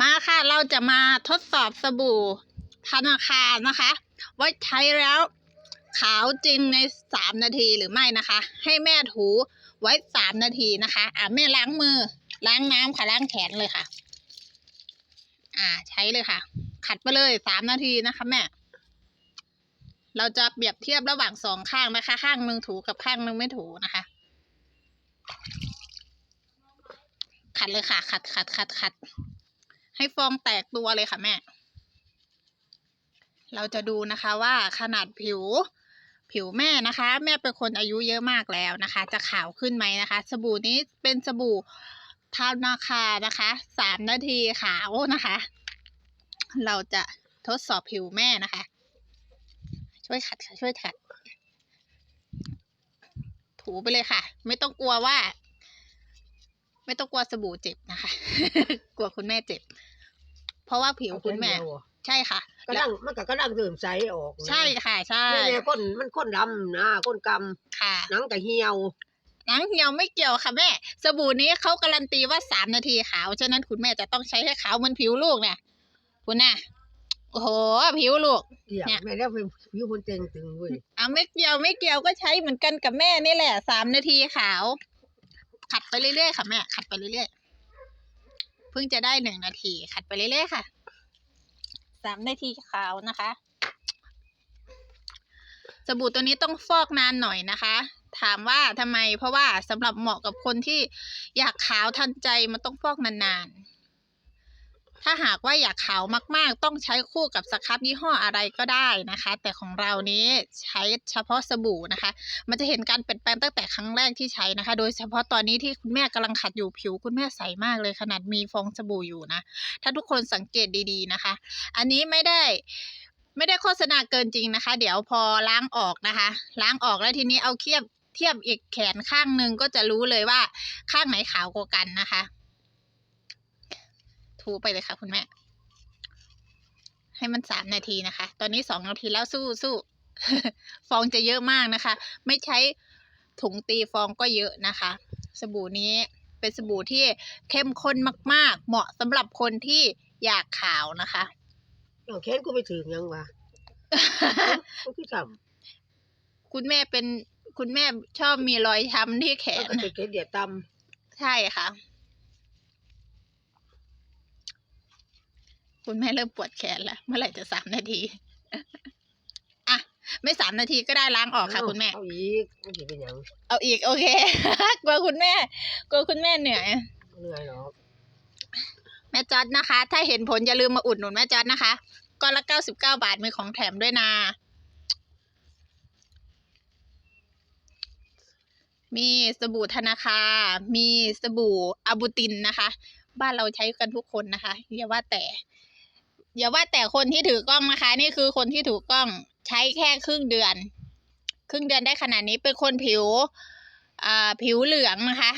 มาค่ะเราจะมาทดสอบสบู่ธนาคารนะคะ ว่าใช้แล้วขาวจริงในสามนาทีหรือไม่นะคะ ให้แม่ถูไว้สามนาทีนะคะ อะแม่ล้างมือล้างน้ำค่ะล้างแขนเลยค่ะ อ่า ใช้เลยค่ะ ขัดไปเลยสามนาทีนะคะ แม่ เราจะเปรียบเทียบระหว่างสองข้างนะคะ ข้างหนึ่งถูกับข้างหนึ่งไม่ถูนะคะ ขัดเลยค่ะ ขัดขัดขัดขัด ให้ฟองแตกตัวเลยค่ะแม่ เราจะดูนะคะว่าขนาดผิวผิวแม่นะคะ แม่เป็นคนอายุเยอะมากแล้วนะคะ จะขาวขึ้นไหมนะคะ สบู่นี้เป็นสบู่ทานาคานะคะสามนาทีขาวนะคะ เราจะทดสอบผิวแม่นะคะ ช่วยขัดค่ะช่วยขัด ถูไปเลยค่ะ ไม่ต้องกลัวว่า ไม่ต้องกลัวสบู่เจ็บนะคะ กลัวคุณแม่เจ็บ เพราะว่าผิวคุณแม่เอาแค่เดียวอะใช่ค่ะกระดังมันก็กระดังเริ่มใสออกนะใช่ค่ะใช่แม่ๆคนมันคนดำนะคนกค่ะำหนังก็เหี่ยวหนังเหี่ยวไม่เกี่ยวค่ะแม่ สบู่นี้เขาการันตีว่าสามนาทีขาวฉะนั้นคุณแม่จะต้องใช้ให้ขาวเหมือนผิวลูกเนี่ยคุณน่ะโอ้โหผิวลูกเกี่ยวเนี่ยแม่แล้วเป็นผิวคนเต็งตึงเว้ยอะไม่เกี่ยวไม่เกี่ยวก็ใช้เหมือนกันกับแม่นี่แหละสามนาทีขาว ขัดไปเรื่อยๆค่ะแม่ขัดไปเรื่อยๆเพิ่งจะได้หนึ่งนาทีขัดไปเรื่อยๆค่ะสามนาทีขาวนะคะสบู่ตัวนี้ต้องฟอกนานหน่อยนะคะ ถามว่าทำไมเพราะว่าสำหรับเหมาะกับคนที่อยากขาวทันใจมันต้องฟอกนานๆ ถ้าหากว่าอยากขาวมากๆ ต้องใช้คู่กับสครับยี่ห้ออะไรก็ได้นะคะ แต่ของเรานี้ใช้เฉพาะสบู่นะคะ มันจะเห็นการเปลี่ยนแปลงตั้งแต่ครั้งแรกที่ใช้นะคะ โดยเฉพาะตอนนี้ที่คุณแม่กำลังขัดอยู่ผิวคุณแม่ใสมากเลยขนาดมีฟองสบู่อยู่นะ ถ้าทุกคนสังเกตดีๆนะคะ อันนี้ไม่ได้ไม่ได้โฆษณาเกินจริงนะคะ เดี๋ยวพอล้างออกนะคะ ล้างออกแล้วทีนี้เอาเทียบเทียบอีกแขนข้างหนึ่งก็จะรู้เลยว่าข้างไหนขาวกว่ากันนะคะ ถูไปเลยค่ะ คุณแม่ ให้มันสามนาทีนะคะ ตอนนี้สองนาทีแล้วสู้สู้ฟองจะเยอะมากนะคะ ไม่ใช้ถุงตีฟองก็เยอะนะคะ สบู่นี้เป็นสบู่ที่เข้มข้นมาก ๆ เหมาะสำหรับคนที่อยากขาวนะคะเอาแขนกูไปถึงยังวะมันคือทคุณแม่เป็นคุณแม่ชอบมีรอยช้ำที่แขำมันนก็จะเกล็ดเดียดตใช่ค่ะ คุณแม่เริ่มปวดแขนแล้ว เมื่อไหร่จะสามนาที อะ ไม่สามนาทีก็ได้ล้างอำอกค่ะ คุณแม่ เอาอีกมันสิเป็นหยังเอาอีกโอเค กลัวคุณแม่ กลัวคุณแม่เหนื่อย เหนื่อยหรอกแม่จอดนะคะ ถ้าเห็นผลอย่าลืมมาอุดหนุนแม่จอดนะคะก้อนละเก้าสิบเก้าบาทมีของแถมด้วยนะ มีสบู่ธนาคาร มีสบู่อาบูตินนะคะ บ้านเราใช้กันทุกคนนะคะอย่าว่าแต่ อย่าว่าแต่คนที่ถือกล้องนะคะ นี่คือคนที่ถือกล้องใช้แค่ครึ่งเดือน ครึ่งเดือนได้ขนาดนี้เป็นคนผิวอ่าผิวเหลืองนะคะ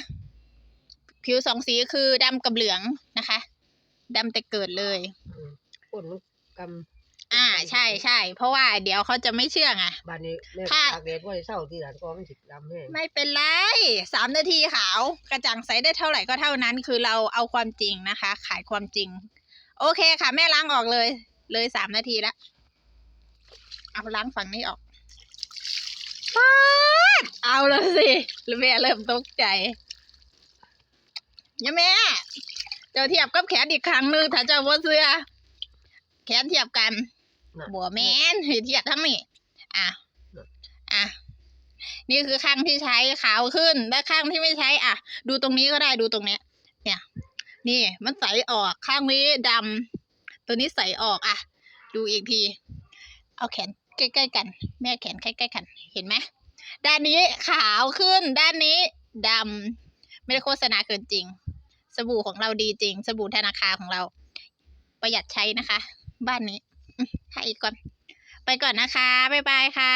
ผิวสองสีคือดำกับเหลืองนะคะดำแต่เกิดเลยอืมคนมันกอ่าใช่ใช่เพราะว่าเดี๋ยวเขาจะไม่เชื่อไงำบ้านนี้แม่ค่ะตากแดดว่าจะเศร้าที่หลานก็มันสิดำแห้งไม่เป็นไรสามนาทีขาว กระจ่างใสได้เท่าไหร่ก็เท่านั้น คือเราเอาความจริงนะคะ ขายความจริง โอเคค่ะแม่ล้างออกเลย เลยสามนาทีแล้วเอาล้างฝั่งนี้ออกฟาดเอาแล้วสิแล้วแม่เริ่มตกใจยังแม่ เจ้าเทียบกับแขนอีกครั้งหนึ่งถ้าเจ้าว่าเสื้อแขนเทียบกันน่ะบัวแมนเทียบทั้งนี้อะอะนี่คือข้างที่ใช้ขาวขึ้นและข้างที่ไม่ใช้ อะ ดูตรงนี้ก็ได้ดูตรงเนี้ย เนี่ย นี่มันใสออกข้างนี้ดำตัวนี้ใสออกอะ ดูอีกที เอาแขนใกล้ๆกัน แม่แขนใกล้ๆกัน เห็นไหมด้านนี้ขาวขึ้น ด้านนี้ดำไม่ได้โฆษณาเกินจริง สบู่ของเราดีจริง สบู่ธนาคารของเรา ประหยัดใช้นะคะ บ้านนี้อืมให้อีกก่อน ไปก่อนนะคะ บ๊ายบายค่ะ